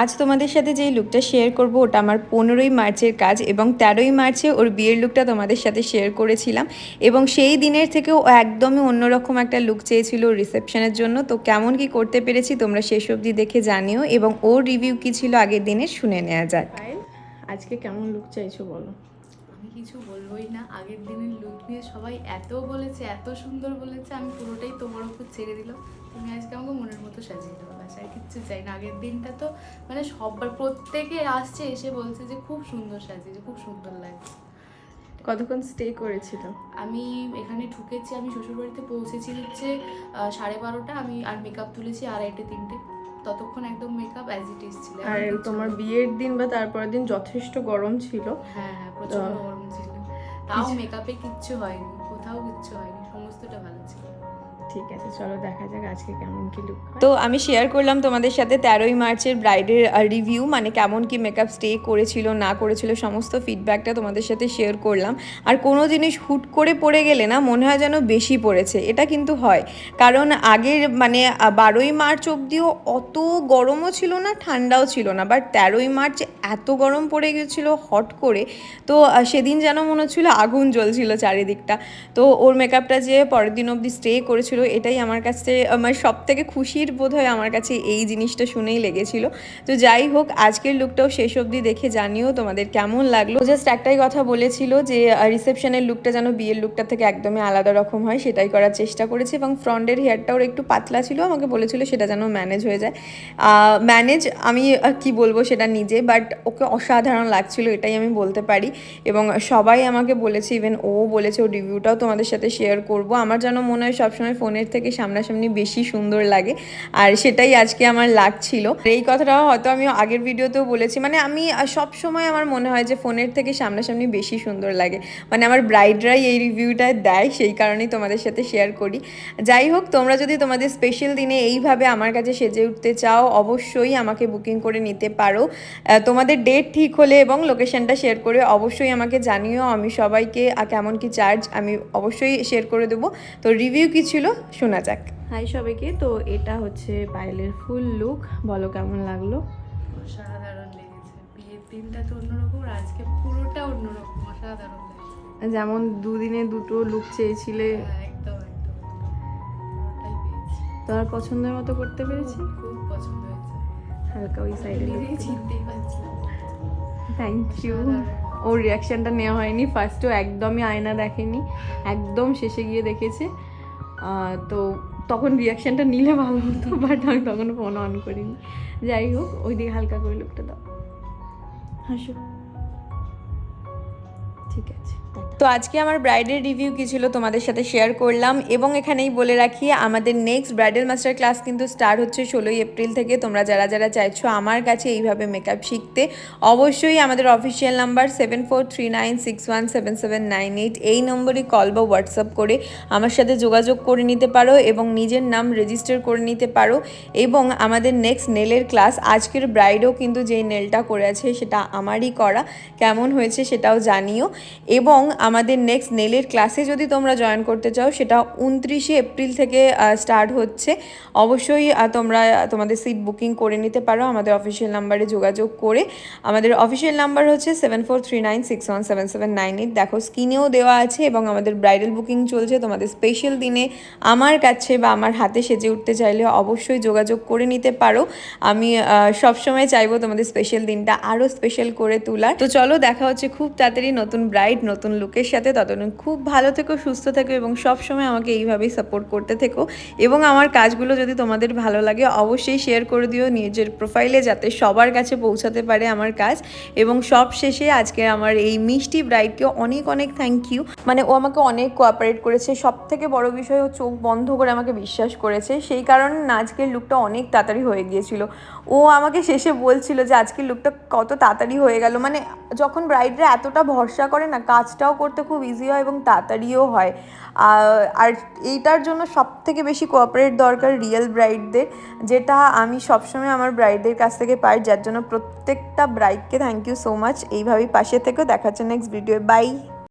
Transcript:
আজ তোমাদের সাথে যেই লুকটা শেয়ার করব ওটা আমার পনেরোই মার্চের কাজ এবং তেরোই মার্চে ওর বিয়ের লুকটা তোমাদের সাথে শেয়ার করেছিলাম এবং সেই দিনের থেকেও ও একদমই অন্যরকম একটা লুক চেয়েছিল রিসেপশনের জন্য। তো কেমন কি করতে পেরেছি তোমরা শেষ অবধি দেখে জানিও এবং ওর রিভিউ কি ছিল আগের দিনের শুনে নেওয়া যাক। আজকে কেমন লুক চাইছো বলো? আমি কিছু বলবোই না আগের দিনের লুক নিয়ে সবাই এত বলেছে এত সুন্দর বলেছে আমি পুরোটাই তোমার উপর ছেড়ে দিলাম। তুমি আজকে আমাকে মনের মতো সাজিয়ে দেবো ব্যাস আর কিচ্ছু চাই না। আগের দিনটা তো মানে সবার প্রত্যেকে আসছে এসে বলছে যে খুব সুন্দর সাজিয়েছে খুব সুন্দর লাগছে। কতক্ষণ স্টে করেছিল? আমি এখানে ঢুকেছি আমি শ্বশুরবাড়িতে পৌঁছেছি হচ্ছে সাড়ে বারোটা। আমি আর মেকআপ তুলেছি আড়াইটে তিনটে। ততক্ষণ একদম মেকআপ অ্যাজ ইট ইজ ছিল। আর তোমার বিয়ের দিন বা তারপরের দিন যথেষ্ট গরম ছিল। হ্যাঁ হ্যাঁ প্রচণ্ড গরম ছিল। তাও মেকআপে কিচ্ছু হয়নি কোথাও কিচ্ছু হয়নি সমস্তটা ভালো ছিল। ঠিক আছে, চলো দেখা যাক আজকে কেমন কি লুক তো আমি শেয়ার করলাম তোমাদের সাথে তেরোই মার্চের ব্রাইডের রিভিউ মানে কেমন কি মেকআপ স্টে করেছিল, না করেছিল, সমস্ত ফিডব্যাকটা তোমাদের সাথে শেয়ার করলাম। আর কোনো জিনিস হুট করে পড়ে গেলে না, মনে হয় যেন বেশি পড়েছে, এটা কিন্তু হয়। কারণ আগের মানে বারোই মার্চ অবধিও অত গরমও ছিল না, ঠান্ডাও ছিল না বাট তেরোই মার্চ এত গরম পড়ে গেছিল হট করে, তো সেদিন যেন মনে হচ্ছিল আগুন জ্বলছিল চারিদিকটা। তো ওর মেকআপটা যে পরের দিন অবধি স্টে করেছিল এটাই আমার কাছে, আমার সব থেকে খুশির বোধ হয় আমার কাছে এই জিনিসটা শুনেই লেগেছিল। তো যাই হোক, আজকের লুকটাও শেষ অবধি দেখে জানিও তোমাদের কেমন লাগল। জাস্ট একটাই কথা বলেছিল যে রিসেপশনের লুকটা যেন বিয়ের লুকটা থেকে একদমই আলাদা রকম হয়, সেটাই করার চেষ্টা করেছি এবং ফ্রন্টের হেয়ারটা ওর একটু পাতলা ছিল, আমাকে বলেছিল সেটা যেন ম্যানেজ হয়ে যায়। ম্যানেজ আমি কি বলব সেটা নিজে বাট ওকে অসাধারণ লাগছিল, এটাই আমি বলতে পারি। এবং সবাই আমাকে বলেছে ইভেন ও বলেছে, ও রিভিউটাও তোমাদের সাথে শেয়ার করব। আমার যেন মনে হয় সবসময় ফোনের থেকে সামনাসামনি বেশি সুন্দর লাগে। আর সেটাই আজকে আমার লাগছিল। এই কথাটা হয়তো আমি আগের ভিডিওতেও বলেছি। মানে আমি সব সময় আমার মনে হয় যে ফোনের থেকে সামনাসামনি বেশি সুন্দর লাগে। মানে আমার ব্রাইডরাই এই রিভিউটা দেয়, সেই কারণেই তোমাদের সাথে শেয়ার করি। যাই হোক, তোমরা যদি তোমাদের স্পেশাল দিনে এইভাবে আমার কাছে সেজে উঠতে চাও, অবশ্যই আমাকে বুকিং করে নিতে পারো। তোমাদের ডেট ঠিক হলে এবং লোকেশনটা শেয়ার করে অবশ্যই আমাকে জানিও। আমি সবাইকে কেমন কি চার্জ আমি অবশ্যই শেয়ার করে দেবো। তো রিভিউ কি ছিল? শোনা যাক। হাই সবাইকে তো এটা হচ্ছে পায়েলের ফুল লুক। বলো কেমন লাগল? অসাধারণ লেগেছে। বিয়ের দিনটা তো অন্যরকম আর আজকে পুরোটা অন্যরকম অসাধারণ যেমন দুদিনে দুটো লুক চেয়েছিলে। হ্যাঁ, একদম একদম একদম। পুরোটাই পেয়েছি। তোমার পছন্দের মতো করতে পেরেছি? খুব পছন্দ হয়েছে। হালকা ওই সাইডে চিনতেই থ্যাংক ইউ ওর রিয়াকশনটা নেওয়া হয়নি। ফার্স্টেও একদমই আয়না দেখেনি। একদম শেষে গিয়ে দেখেছে। তো তখন রিয়াকশানটা নিলে ভালো হতো বাট আমি তখন ফোন অন করিনি। যাই হোক, ওই দিকে হালকা করে লোকটা দাও। হাসো। ঠিক আছে। তো আজকে আমার ব্রাইডের রিভিউ কি ছিল তোমাদের সাথে শেয়ার করলাম এবং এখানেই বলে রাখি, আমাদের নেক্সট ব্রাইডাল মাস্টার ক্লাস কিন্তু স্টার্ট হচ্ছে ষোলোই এপ্রিল থেকে। তোমরা যারা যারা চাইছো আমার কাছে এইভাবে মেকআপ শিখতে, অবশ্যই আমাদের official number seven four three nine six one seven seven nine eight এই নম্বরে কল বা হোয়াটসঅ্যাপ করে আমার সাথে যোগাযোগ করে নিতে পারো এবং নিজের নাম রেজিস্টার করে নিতে পারো। এবং আমাদের নেক্সট নেলের ক্লাস আজকের ব্রাইডও কিন্তু যেই নেলটা করে আছে সেটা আমারই করা। কেমন হয়েছে সেটাও জানিও। এবং আমাদের নেক্সট নেলের ক্লাসে যদি তোমরা জয়েন করতে চাও, সেটা উনত্রিশে এপ্রিল থেকে স্টার্ট হচ্ছে। অবশ্যই তোমরা, তোমাদের সিট বুকিং করে নিতে পারো। আমাদের অফিসিয়াল নাম্বারে যোগাযোগ করে। আমাদের অফিসিয়াল নাম্বার হচ্ছে seven four three nine six one seven seven nine eight দেখো, স্ক্রিনেও দেওয়া আছে এবং আমাদের ব্রাইডাল বুকিং চলছে। তোমাদের স্পেশাল দিনে আমার কাছে বা আমার হাতে সেজে উঠতে চাইলে অবশ্যই যোগাযোগ করে নিতে পারো। আমি সবসময় চাইব তোমাদের স্পেশাল দিনটা আরও স্পেশাল করে তোলার। তো চলো, দেখা হচ্ছে খুব তাড়াতাড়ি নতুন ব্রাইড নতুন লুকের সাথে, ততদিন খুব ভালো থেকো, সুস্থ থেকো এবং সবসময় আমাকে এইভাবেই সাপোর্ট করতে থেকো। এবং আমার কাজগুলো যদি তোমাদের ভালো লাগে, অবশ্যই শেয়ার করে দিও নিজের প্রোফাইলে যাতে সবার কাছে পৌঁছাতে পারে আমার কাজ। এবং সব শেষে আজকে আমার এই মিষ্টি ব্রাইডকে অনেক অনেক থ্যাংক ইউ মানে ও আমাকে অনেক কোঅপারেট করেছে। সব থেকে বড় বিষয় ও চোখ বন্ধ করে আমাকে বিশ্বাস করেছে। সেই কারণে আজকের লুকটা অনেক তাড়াতাড়ি হয়ে গিয়েছিল। ও আমাকে শেষে বলছিল যে, আজকের লুকটা কত তাড়াতাড়ি হয়ে গেল। মানে যখন ব্রাইডরা এতটা ভরসা করে না, কাজটাও করতে খুব ইজি হয় এবং তাড়াতাড়িও হয়। আর- আর এইটার জন্য সব থেকে বেশি কোঅপারেট দরকার রিয়েল ব্রাইডদের যেটা আমি সবসময় আমার ব্রাইডদের কাছ থেকে পাই, যার জন্য প্রত্যেকটা ব্রাইডকে থ্যাংক ইউ সো মাচ এইভাবেই পাশে থেকেও দেখাচ্ছে নেক্সট ভিডিও বাই